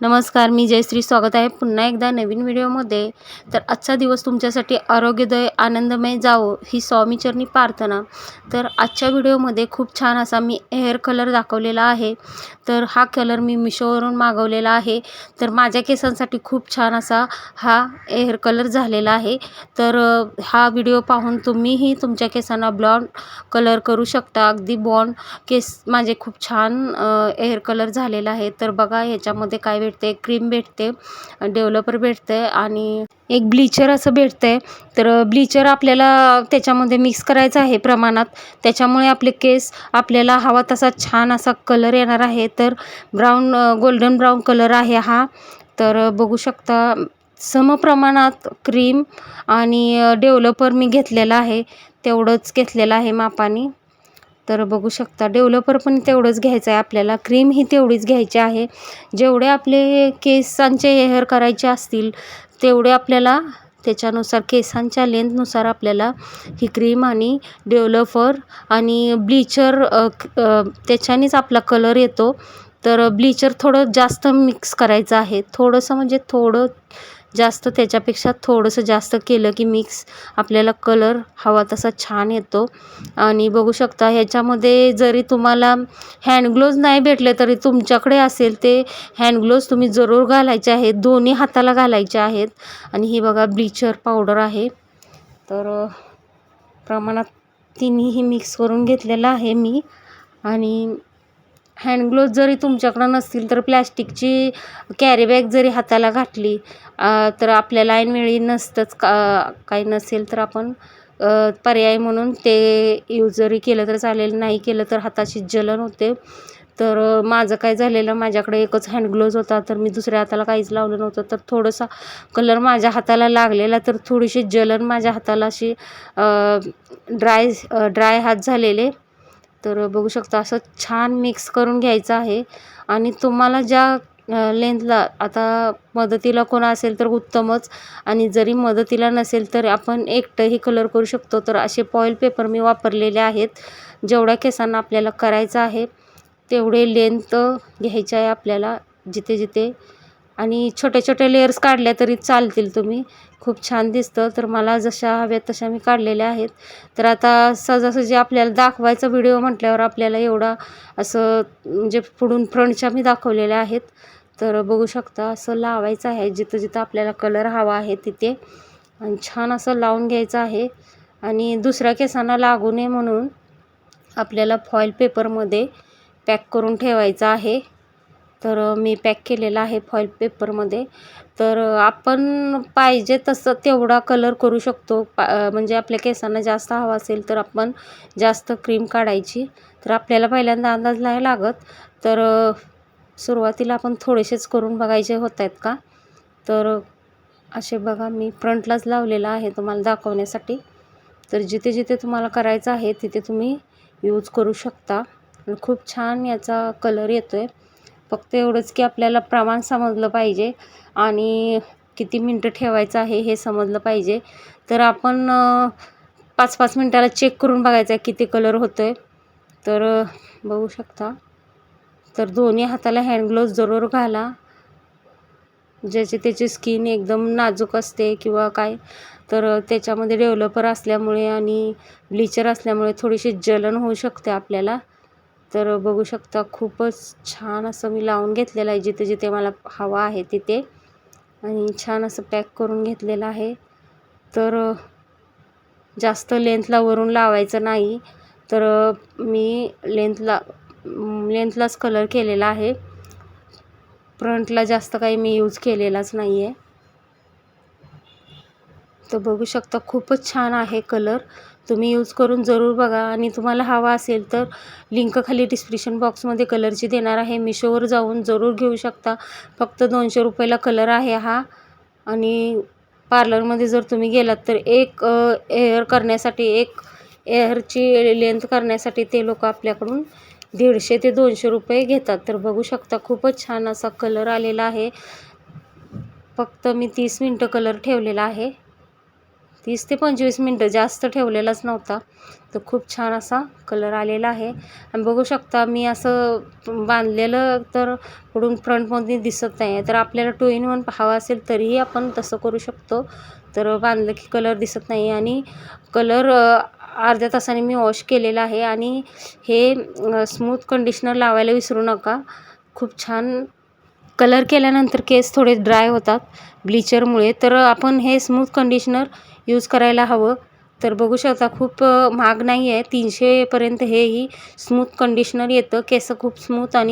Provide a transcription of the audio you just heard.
नमस्कार मी जयश्री. स्वागत आहे पुन्हा एकदा नवीन व्हिडिओमध्ये. तर आजचा दिवस तुमच्यासाठी आरोग्यदायी आनंदमय जावो ही स्वामीचरणी प्रार्थना. तर आजच्या व्हिडिओमध्ये खूप छान असा मी हेअर कलर दाखवलेला आहे. तर हा कलर मी मिशोवरून मागवलेला आहे. तर माझ्या केसांसाठी खूप छान असा हा हेअर कलर झालेला आहे. तर हा व्हिडिओ पाहून तुम्हीही तुमच्या केसांना ब्लॉन्ड कलर करू शकता. अगदी बॉन्ड केस माझे खूप छान हेअर कलर झालेला आहे. तर बघा ह्याच्यामध्ये काय भेटते क्रीम भेटते डेव्हलपर भेटते आणि एक ब्लीचर असं भेटतंय. तर ब्लीचर आपल्याला त्याच्यामध्ये मिक्स करायचं आहे प्रमाणात. त्याच्यामुळे आपले केस आपल्याला हवा तसा छान असा कलर येणार आहे. तर ब्राऊन गोल्डन ब्राऊन कलर आहे हा. तर बघू शकता समप्रमाणात क्रीम आणि डेव्हलपर मी घेतलेला आहे. तेवढंच घेतलेलं आहे मापाने. तर बघू शकता डेव्हलपर पण तेवढंच घ्यायचं आहे. आपल्याला क्रीम ही तेवढीच घ्यायची आहे. जेवढे आपले केसांचे हेअर करायचे असतील तेवढे आपल्याला त्याच्यानुसार केसांच्या लेंथनुसार आपल्याला ही क्रीम आणि डेव्हलपर आणि ब्लीचर त्याच्यानेच आपला कलर येतो. तर ब्लीचर थोडं जास्त मिक्स करायचं आहे. थोडंसं म्हणजे थोडं जास्त त्याच्यापेक्षा थोडंसं जास्त केलं की मिक्स आपल्याला कलर हवा तसा छान येतो. आणि बघू शकता ह्याच्यामध्ये जरी तुम्हाला हँडग्लोज नाही भेटले तरी तुमच्याकडे असेल ते हँडग्लोव्ज तुम्ही जरूर घालायचे आहेत. दोन्ही हाताला घालायचे आहेत. आणि ही बघा ब्लीचर पावडर आहे. तर प्रमाणात तिन्हीही मिक्स करून घेतलेलं आहे मी. आणि हँडग्लोज जरी तुमच्याकडं नसतील तर प्लॅस्टिकची कॅरीबॅग जरी हाताला घातली तर आपल्याला ऐनवेळी नसतंच का काही नसेल तर आपण पर्याय म्हणून ते यूज जरी केलं तर चालेल नाही केलं तर हाताची जलन होते. तर माझं काय झालेलं माझ्याकडे एकच हँडग्लोव्ज होता तर मी दुसऱ्या हाताला काहीच लावलं नव्हतं. तर थोडंसा कलर माझ्या हाताला लागलेला तर थोडीशी जलन माझ्या हाताला अशी ड्राय ड्राय हात झालेले. तर बघू शकता असं छान मिक्स करून घ्यायचं आहे. आणि तुम्हाला ज्या लेंथला आता मदतीला कोण असेल तर उत्तमच. आणि जरी मदतीला नसेल तर आपण एकटंही कलर करू शकतो. तर असे पॉईल पेपर मी वापरलेले आहेत. जेवढ्या केसांना आपल्याला करायचं आहे तेवढे लेंथ घ्यायचे आहे आपल्याला जिथे जिथे. आणि छोटे छोटे लेयर्स काढल्या तरी चालतील तुम्ही. खूप छान दिसतं. तर मला जशा हव्यात तशा मी काढलेल्या आहेत. तर आता सहजासहजी आपल्याला दाखवायचा व्हिडिओ म्हटल्यावर आपल्याला एवढा असं म्हणजे पुढून फ्रंटच्या मी दाखवलेल्या आहेत. तर बघू शकता असं लावायचं आहे. जिथं जिथं आपल्याला कलर हवा आहे तिथे. आणि छान असं लावून घ्यायचं आहे. आणि दुसऱ्या केसांना लागू नये म्हणून आपल्याला फॉईल पेपरमध्ये पॅक करून ठेवायचं आहे. तर मी पॅक केलेला आहे फॉईल पेपरमध्ये. तर आपण पाहिजे तसं तेवढा कलर करू शकतो. पा म्हणजे आपल्या केसांना जास्त हवा असेल तर आपण जास्त क्रीम काढायची. तर आपल्याला पहिल्यांदा अंदाज नाही लागत. तर सुरुवातीला आपण थोडेसेच करून बघायचे होत आहेत का? तर असे बघा मी फ्रंटलाच लावलेला आहे तुम्हाला दाखवण्यासाठी. तर जिथे जिथे तुम्हाला करायचं आहे तिथे तुम्ही यूज करू शकता. खूप छान याचा कलर येतो आहे फक्त एवढंच की आपल्याला प्रमाण समजलं पाहिजे आणि किती मिनटं ठेवायचं आहे हे समजलं पाहिजे. तर आपण पाच पाच मिनटाला चेक करून बघायचं आहे किती कलर होतो आहे तर बघू शकता. तर दोन्ही हाताला हँडग्लोव्ज जरूर घाला. ज्याची त्याची स्किन एकदम नाजूक असते किंवा काय. तर त्याच्यामध्ये डेव्हलपर असल्यामुळे आणि ब्लिचर असल्यामुळे थोडीशी जलन होऊ शकते आपल्याला. तर बघू शकता खूपच छान असं मी लावून घेतलेलं आहे. जिथे जिथे मला हवा आहे तिथे. आणि छान असं पॅक करून घेतलेलं आहे. तर जास्त लेंथला वरून लावायचं नाही. तर मी लेंथला लेंथलाच कलर केलेला आहे. फ्रंटला जास्त काही मी यूज केलेलाच नाही आहे तर बघू शकता खूपच छान आहे कलर तुम्ही यूज करून जरूर बघा. आणि तुम्हाला हवा असेल तर लिंक खाली डिस्क्रिप्शन बॉक्समध्ये कलरची देणार आहे. मिशोवर जाऊन जरूर घेऊ शकता. फक्त दोनशे रुपयाला कलर आहे हा. आणि पार्लरमध्ये जर तुम्ही गेलात तर एक एअर करण्यासाठी एक एअरची लेंथ करण्यासाठी ते लोक आपल्याकडून दीडशे ते दोनशे रुपये घेतात. तर बघू शकता खूपच छान असा कलर आलेला आहे. फक्त मी तीस मिनटं कलर ठेवलेला आहे. तीस ते पंचवीस मिनटं जास्त ठेवलेलाच नव्हता. तर खूप छान असा कलर आलेला आहे. आणि बघू शकता मी असं बांधलेलं तर पुढून फ्रंटमध्ये दिसत नाही आहे तर आपल्याला टू इन वन हवा असेल तरीही आपण तसं करू शकतो. तर बांधलं की कलर दिसत नाही आणि कलर अर्ध्या तासाने मी वॉश केलेला आहे. आणि हे स्मूथ कंडिशनर लावायला विसरू नका. खूप छान कलर केल्यानंतर केस थोडे ड्राय होतात ब्लिचरमुळे. तर आपण हे स्मूथ कंडिशनर यूज करायला हवं. तर बघू शकता खूप महाग नाही आहे तीनशेपर्यंत हेही स्मूथ कंडिशनर येतं. केस खूप स्मूथ आणि